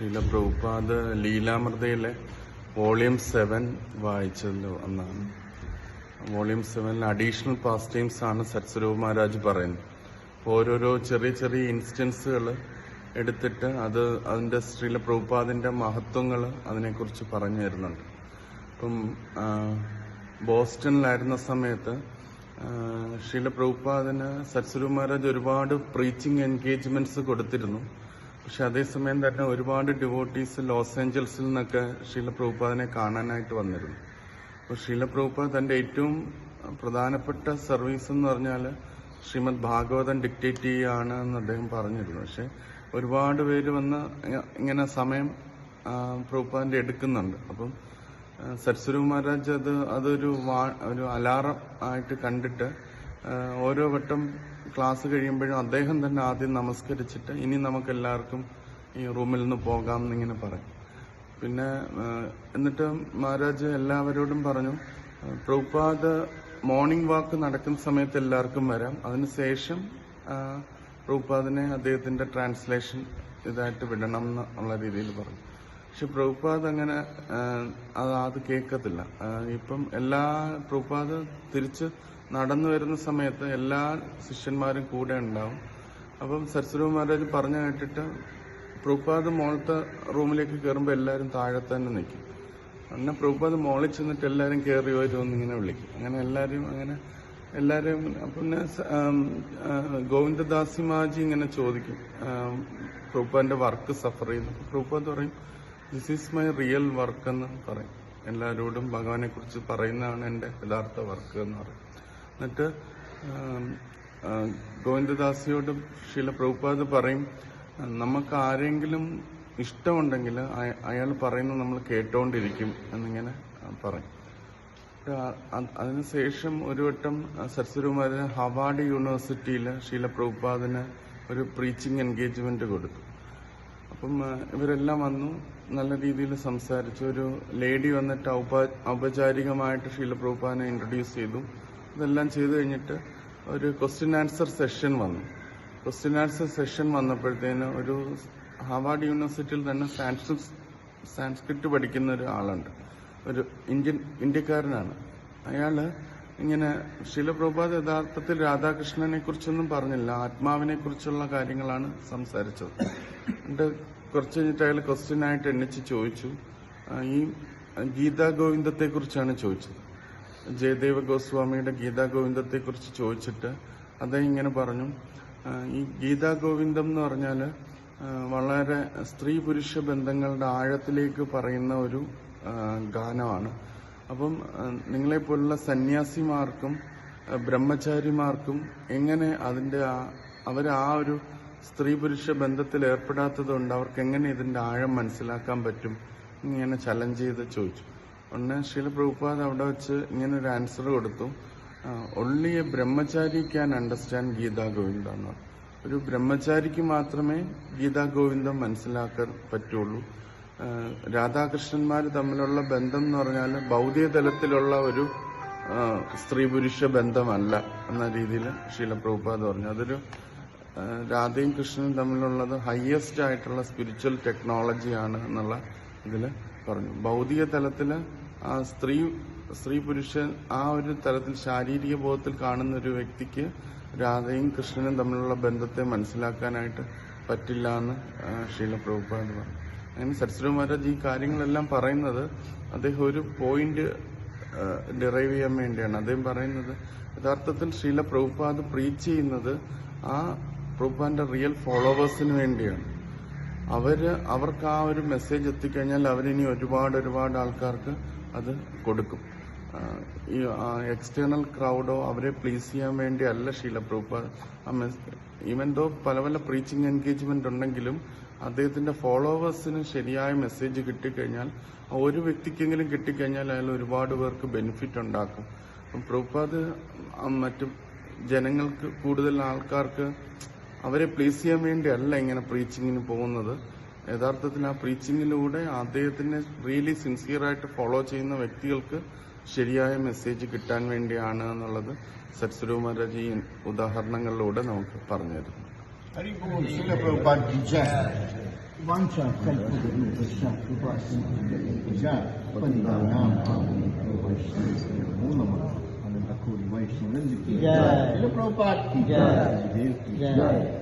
ശ്രീല പ്രഭുപാദ് ലീലാമൃതയിലെ volume seven വായിച്ചല്ലോ എന്നാണ്. വോളിയം സെവനിൽ അഡീഷണൽ പാസ് ടൈംസ് ആണ് സത്സ്വരൂപ് മഹാരാജ് പറയുന്നത് ഓരോരോ ചെറിയ ചെറിയ ഇൻസ്റ്റൻസുകൾ എടുത്തിട്ട് അത് അതിന്റെ ശ്രീല പ്രഭുപാദിന്റെ മഹത്വങ്ങൾ അതിനെക്കുറിച്ച് പറഞ്ഞു തരുന്നുണ്ട്. ഇപ്പം ബോസ്റ്റണിലായിരുന്ന സമയത്ത് ശ്രീല പ്രഭുപാദിന് സത്സ്വരൂപ് മഹാരാജ് ഒരുപാട് പ്രീച്ചിങ് എൻഗേജ്മെന്റ്സ് കൊടുത്തിരുന്നു. പക്ഷെ അതേസമയം തന്നെ ഒരുപാട് ഡിവോട്ടീസ് ലോസ് ഏഞ്ചൽസിൽ നിന്നൊക്കെ ശ്രീല പ്രഭുപാദിനെ കാണാനായിട്ട് വന്നിരുന്നു. അപ്പോൾ ശ്രീല പ്രഭുപാദ് തന്റെ ഏറ്റവും പ്രധാനപ്പെട്ട സർവീസ് എന്ന് പറഞ്ഞാൽ ശ്രീമദ് ഭാഗവതം ഡിക്റ്റേറ്റ് ചെയ്യുകയാണ് എന്ന് അദ്ദേഹം പറഞ്ഞിരുന്നു. പക്ഷെ ഒരുപാട് പേര് വന്ന് ഇങ്ങനെ സമയം ആ, പ്രഭുപാദിന്റെ എടുക്കുന്നുണ്ട്. അപ്പം സരസ്വരൂ മഹാരാജ് അത് അതൊരു ഒരു അലാറം ആയിട്ട് കണ്ടിട്ട് ഓരോ വട്ടം ക്ലാസ് കഴിയുമ്പോഴും അദ്ദേഹം തന്നെ ആദ്യം നമസ്കരിച്ചിട്ട് ഇനി നമുക്കെല്ലാവർക്കും ഈ റൂമിൽ നിന്ന് പോകാം എന്നിങ്ങനെ പറയും. പിന്നെ എന്നിട്ട് മഹാരാജ് എല്ലാവരോടും പറഞ്ഞു പ്രഭുപാദ് മോർണിംഗ് വാക്ക് നടക്കുന്ന സമയത്ത് എല്ലാവർക്കും വരാം. അതിനുശേഷം പ്രഭുപാദിനെ അദ്ദേഹത്തിന്റെ ട്രാൻസ്ലേഷൻ ഇതായിട്ട് വിടണം എന്നുള്ള രീതിയിൽ പറഞ്ഞു. പക്ഷെ പ്രഭുപാദ് അങ്ങനെ അത് കേൾക്കത്തില്ല. ഇപ്പം എല്ലാ പ്രഭുപാദ് തിരിച്ച് നടന്നു വരുന്ന സമയത്ത് എല്ലാ ശിഷ്യന്മാരും കൂടെ ഉണ്ടാവും. അപ്പം സരസ്വതി മഹാരാജ് പറഞ്ഞു കേട്ടിട്ട് പ്രഭുപാദ് മോളത്തെ റൂമിലേക്ക് കയറുമ്പോൾ എല്ലാവരും താഴെ തന്നെ നിൽക്കും അങ്ങനെ പ്രഭുപാദ് മോളിൽ ചെന്നിട്ട് എല്ലാവരും കയറി വരുമെന്ന് ഇങ്ങനെ വിളിക്കും. അങ്ങനെ എല്ലാവരും അങ്ങനെ എല്ലാവരും പിന്നെ ഗോവിന്ദദാസി മാജി ഇങ്ങനെ ചോദിക്കും പ്രഭുപാദിന്റെ വർക്ക് സഫർ ചെയ്യുന്നു. പ്രൂപ്പാദ് പറയും this is my real work എന്ന് പറയും. എല്ലാവരോടും ഭഗവാനെ കുറിച്ച് പറയുന്നതാണ് എന്റെ യഥാർത്ഥ വർക്ക് എന്ന് പറയും. എന്നിട്ട് ഗോവിന്ദദാസിയോട് ശീല പ്രഭുപാദ് പറയും നമുക്ക് ആരെങ്കിലും ഇഷ്ടമുണ്ടെങ്കിൽ അയാൾ പറയുന്നത് നമ്മൾ കേട്ടോണ്ടിരിക്കും എന്നിങ്ങനെ പറയും. അതിനുശേഷം ഒരു വട്ടം സരസ്വരകുമാരൻ ഹവാർഡ് യൂണിവേഴ്സിറ്റിയിൽ ശീല പ്രഭുപാദിന് ഒരു പ്രീച്ചിങ് എൻഗേജ്മെന്റ് കൊടുത്തു. അപ്പം ഇവരെല്ലാം വന്നു നല്ല രീതിയിൽ സംസാരിച്ചു. ഒരു ലേഡി വന്നിട്ട് ഔപ- ഔപചാരികമായിട്ട് ശീല പ്രഭുപാദിനെ ഇൻട്രൊഡ്യൂസ് ചെയ്തു. ഇതെല്ലാം ചെയ്തു കഴിഞ്ഞിട്ട് ഒരു ക്വസ്റ്റ്യൻ ആൻസർ സെഷൻ വന്നു. ക്വസ്റ്റ്യൻ ആൻസർ സെഷൻ വന്നപ്പോഴത്തേന് ഒരു ഹാവാർഡ് യൂണിവേഴ്സിറ്റിയിൽ തന്നെ സാൻസ്ക്രിറ്റ് സാൻസ്ക്രിറ്റ് പഠിക്കുന്ന ഒരു ആളുണ്ട് ഒരു ഇന്ത്യൻ ഇന്ത്യക്കാരനാണ്. അയാൾ ഇങ്ങനെ ശിലപ്രഭാത് യഥാർത്ഥത്തിൽ രാധാകൃഷ്ണനെ കുറിച്ചൊന്നും പറഞ്ഞില്ല. ആത്മാവിനെ കുറിച്ചുള്ള കാര്യങ്ങളാണ് സംസാരിച്ചത്. എന്നിട്ട് കുറച്ച് കഴിഞ്ഞിട്ട് അയാൾ ക്വസ്റ്റ്യൻ ആയിട്ട് എണ്ണിച്ച് ചോദിച്ചു. ഈ ഗീതാ ഗോവിന്ദത്തെ കുറിച്ചാണ് ചോദിച്ചത്. ജയദേവ ഗോസ്വാമിയുടെ ഗീതാ ഗോവിന്ദത്തെ കുറിച്ച് ചോദിച്ചിട്ട് അദ്ദേഹം ഇങ്ങനെ പറഞ്ഞു. ഈ ഗീതാ ഗോവിന്ദം എന്ന് പറഞ്ഞാൽ വളരെ സ്ത്രീ പുരുഷ ബന്ധങ്ങളുടെ ആഴത്തിലേക്ക് പറയുന്ന ഒരു ഗാനമാണ്. അപ്പം നിങ്ങളെ നിങ്ങളെപ്പോലുള്ള സന്യാസിമാർക്കും ബ്രഹ്മചാരിമാർക്കും എങ്ങനെ അതിന്റെ ആ അവർ ആ ഒരു സ്ത്രീ പുരുഷ ബന്ധത്തിൽ ഏർപ്പെടാത്തതുകൊണ്ട് അവർക്ക് എങ്ങനെ ഇതിന്റെ ആഴം മനസ്സിലാക്കാൻ പറ്റും? ഇങ്ങനെ ചലഞ്ച് ചെയ്ത് ചോദിച്ചു. ഉടനെ ശീല പ്രഭുപാദ് അവിടെ വെച്ച് ഇങ്ങനെ ഒരു ആൻസർ കൊടുത്തു. Only a brahmachari can understand Gita Govinda ഒരു ബ്രഹ്മചാരിക്ക് മാത്രമേ ഗീതാ ഗോവിന്ദം മനസ്സിലാക്കാൻ പറ്റുള്ളൂ. രാധാകൃഷ്ണന്മാർ തമ്മിലുള്ള ബന്ധം എന്ന് പറഞ്ഞാൽ ഭൗതിക തലത്തിലുള്ള ഒരു സ്ത്രീ പുരുഷ ബന്ധമല്ല എന്ന രീതിയിൽ ശീല പ്രഭുപാദ് പറഞ്ഞു. അതൊരു രാധയും കൃഷ്ണനും തമ്മിലുള്ളത് ഹയസ്റ്റ് ആയിട്ടുള്ള സ്പിരിച്വൽ ടെക്നോളജിയാണ് എന്നുള്ള ഇതിൽ പറഞ്ഞു. ഭൗതിക തലത്തിൽ സ്ത്രീ സ്ത്രീ പുരുഷൻ ആ ഒരു തലത്തിൽ ശാരീരിക ബോധത്തിൽ കാണുന്ന ഒരു വ്യക്തിക്ക് രാധയും കൃഷ്ണനും തമ്മിലുള്ള ബന്ധത്തെ മനസ്സിലാക്കാനായിട്ട് പറ്റില്ല എന്ന് ശീല പ്രഭുപാദ് പറഞ്ഞു. അങ്ങനെ സരസ്വതി മഹാരാജ് ഈ കാര്യങ്ങളെല്ലാം പറയുന്നത് അദ്ദേഹം ഒരു പോയിന്റ് ഡിറൈവ് ചെയ്യാൻ വേണ്ടിയാണ്. അദ്ദേഹം പറയുന്നത് യഥാർത്ഥത്തിൽ ശ്രീല പ്രഭുപാദ് പ്രീച്ച് ചെയ്യുന്നത് ആ പ്രഭുപാദിന്റെ റിയൽ ഫോളോവേഴ്സിന് വേണ്ടിയാണ്. അവർ അവർക്ക് ആ ഒരു മെസ്സേജ് എത്തിക്കഴിഞ്ഞാൽ അവരിനി ഒരുപാട് ഒരുപാട് ആൾക്കാർക്ക് അത് കൊടുക്കും. ഈ എക്സ്റ്റേണൽ ക്രൗഡോ അവരെ പ്ലീസ് ചെയ്യാൻ വേണ്ടി അല്ല ശീല പ്രഭുപാദ്. ഈവൻ ദോ പല പല പ്രീച്ചിങ് എൻഗേജ്മെന്റ് ഉണ്ടെങ്കിലും അദ്ദേഹത്തിന്റെ ഫോളോവേഴ്സിന് ശരിയായ മെസ്സേജ് കിട്ടിക്കഴിഞ്ഞാൽ ഒരു വ്യക്തിക്കെങ്കിലും കിട്ടിക്കഴിഞ്ഞാൽ അയാൾ ഒരുപാട് പേർക്ക് ബെനിഫിറ്റ് ഉണ്ടാക്കും. ആ മറ്റു ജനങ്ങൾക്ക് കൂടുതൽ ആൾക്കാർക്ക് അവരെ പ്ലീസ് ചെയ്യാൻ വേണ്ടിയല്ല ഇങ്ങനെ പ്രീച്ചിങ്ങിന് പോകുന്നത്. യഥാർത്ഥത്തിൽ ആ പ്രീച്ചിങ്ങിലൂടെ അദ്ദേഹത്തിനെ റിയലി സിൻസിയറായിട്ട് ഫോളോ ചെയ്യുന്ന വ്യക്തികൾക്ക് ശരിയായ മെസ്സേജ് കിട്ടാൻ വേണ്ടിയാണ് എന്നുള്ളത് സത്സ്വരൂ ഉദാഹരണങ്ങളിലൂടെ നമുക്ക് പറഞ്ഞു തരുന്നു ठाकुर वैष्णव की जय प्रभुपाद की जय देव की जय